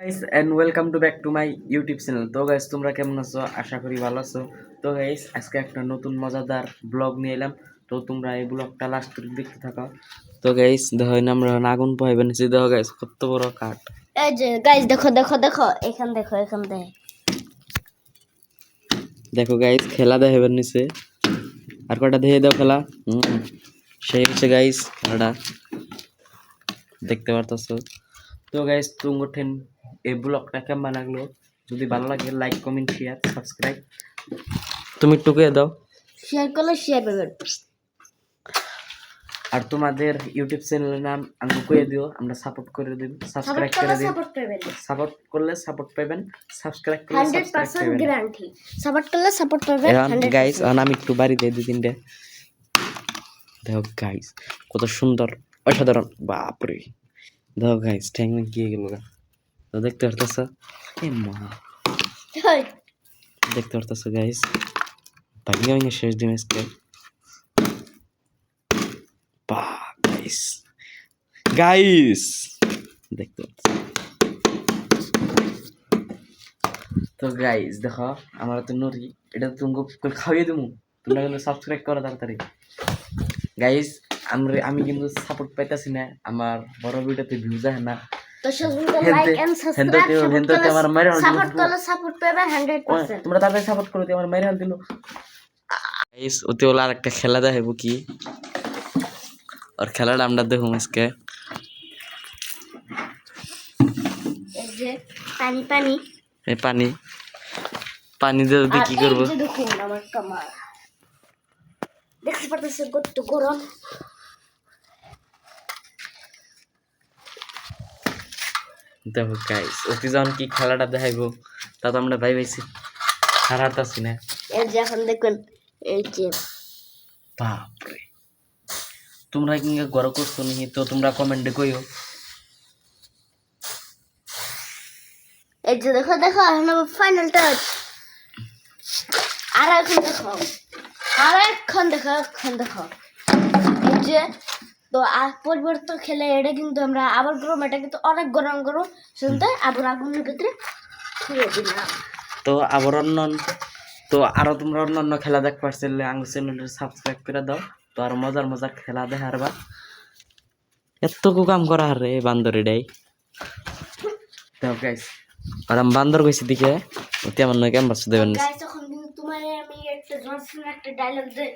Guys and welcome to back to my YouTube channel তো guys তোমরা কেমন আছো? আশা করি ভালো আছো। তো গাইস আজকে একটা নতুন মজাদার ব্লগ নিয়ে এলাম। তো তোমরা এই ব্লগটা লাস্ট দেখতে থাকো। তো গাইস দেখো আমরা আগুন পাইবেন দেখো গাইস কত বড় কাঠ। এই যে গাইস দেখো দেখো দেখো এখান দেখো এখান দেখো। দেখো গাইস খেলা দেখাবেন নিচে আর কটা দেখে দাও খেলা। হুম সেই হচ্ছে গাইস খেলাটা। দেখতে পারতেছো। তো গাইস তুমি ঠেন এই ব্লগটা কেমন লাগল। যদি ভালো লাগে লাইক কমেন্ট শেয়ার সাবস্ক্রাইব তুমি টুকে দাও। শেয়ার করলে শেয়ার করবেন আর তোমাদের ইউটিউব চ্যানেলের নাম আমাকে কয়ে দিও আমরা সাপোর্ট করে দিব সাবস্ক্রাইব করে দিও সাপোর্ট করলে সাপোর্ট পাবেন সাবস্ক্রাইব করলে হান্ড্রেড সাবস্ক্রাইব পার্সেন্ট পাবেন। গ্যারান্টি সাপোর্ট করলে সাপোর্ট এখন গাইস আমি একটু বাড়ি দিয়ে দুই তিনটে দেখো গাইস কত সুন্দর অসাধারণ বাপরে। দেখো গাইস ঠ্যাং গিয়ে গেল গা। তো দেখতে পারতেছ? এ মা। দেখতে পারতেছ গাইস ভাগ্য ভেঙে শেষ দিন আজকে। বা গাইস গাইস দেখতে পাচ্ছ। তো গাইস দেখো আমার তো নরি। এটা তুমি খাইয়ে দেবো তোমরা কিন্তু সাবস্ক্রাইব করো তাড়াতাড়ি। গাইস আমরা আমি কিন্তু সাপোর্ট পাইতাছি না। আমার বড় ভিডিওতে ভিউজ আসে না। তোমরা সাপোর্ট করো আমার হাল দিল। ওতে ওলা আর একটা খেলা দেখাবো কি? আর খেলাটা আমরা দেখুন আজকে। এই পানি পানি। এই পানি। পানি দিয়ে কি করব। দেখতে পারতেছেন গরম। দেখো গাইস অতি যখন কি খেলাটা দেখাইবো? তা তো আমরা ভাই ভাইছি হারাতাছি না। এই যে এখন দেখুন এই যে। বাপরে। তোমরা কি গড় করছ নি তো তোমরা কমেন্টে কইও। এই যে দেখো দেখো এখন ফাইনাল টাচ আর এখন দেখো। আর এখন দেখো এখন দেখো। এই যে তো আর পরিবর্তন খেলে এটা কিন্তু আমরা আবার গরম এটা কিন্তু অনেক গরম গরম শুনতে আবার আগুনের ভিতরে ছুঁড়ে দিলাম। তো আবার অন্য তো আরও তোমরা অন্যান্য খেলা দেখ পারছিলে আঙ্গু চ্যানেলটা সাবস্ক্রাইব করে দাও। তো আর মজার মজার খেলা দেখার বা। এত কাম করা রে বান্দর এটাই দেখো গাইস আর আমি বান্দর কইছি দিকে আমার নয় বাচ্চা দেবেন তোমার আমি একটা একটা ডায়লগ গো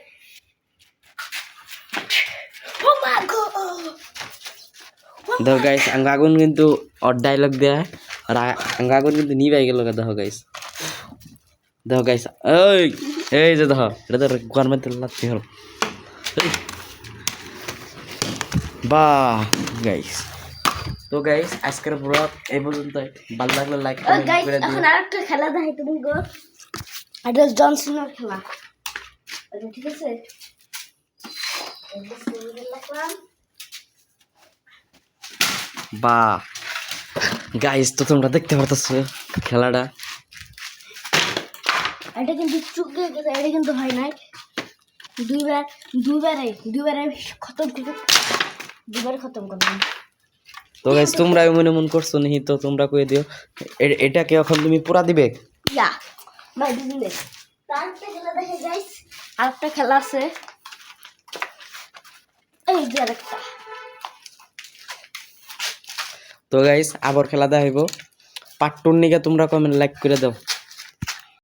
দেখো গাইস আঙ্গ আগুন কিন্তু ওর ডায়লগ দেয়া আর আঙ্গ আগুন কিন্তু নিবাই গেল দেখো গাইস দেখো গাইস এই এই যে দেখো এটা তো গরমের তেল লাগতে হলো। বাহ গাইস তো গাইস আজকের পুরো এই পর্যন্তই। ভালো লাগলে লাইক ও গাইস এখন আরেকটা খেলা দেখাই তুমি গো। এটা জনসনের খেলা। আচ্ছা, ঠিক আছে? বাহ। গাইস তো তোমরা দেখতে পারতেছো খেলাটা। এটা কিন্তু চুকে গেছে এটা কিন্তু হয় নাই। দুইবার দুইবারে দুইবারে খতম করে দুবার খতম করলাম তো গাইস তোমরা মনে মন করছ নি তো তোমরা কই দিও এটাকে এখন তুমি পুরা দিবে? ইয়া মাই দিদিনে তারপরে খেলা দেখে গাইস আরেকটা খেলা আছে। তো গাইস আবার খেলা দেখাইব। পার্ট টুর নিকে তোমরা কমেন্ট লাইক করে দাও।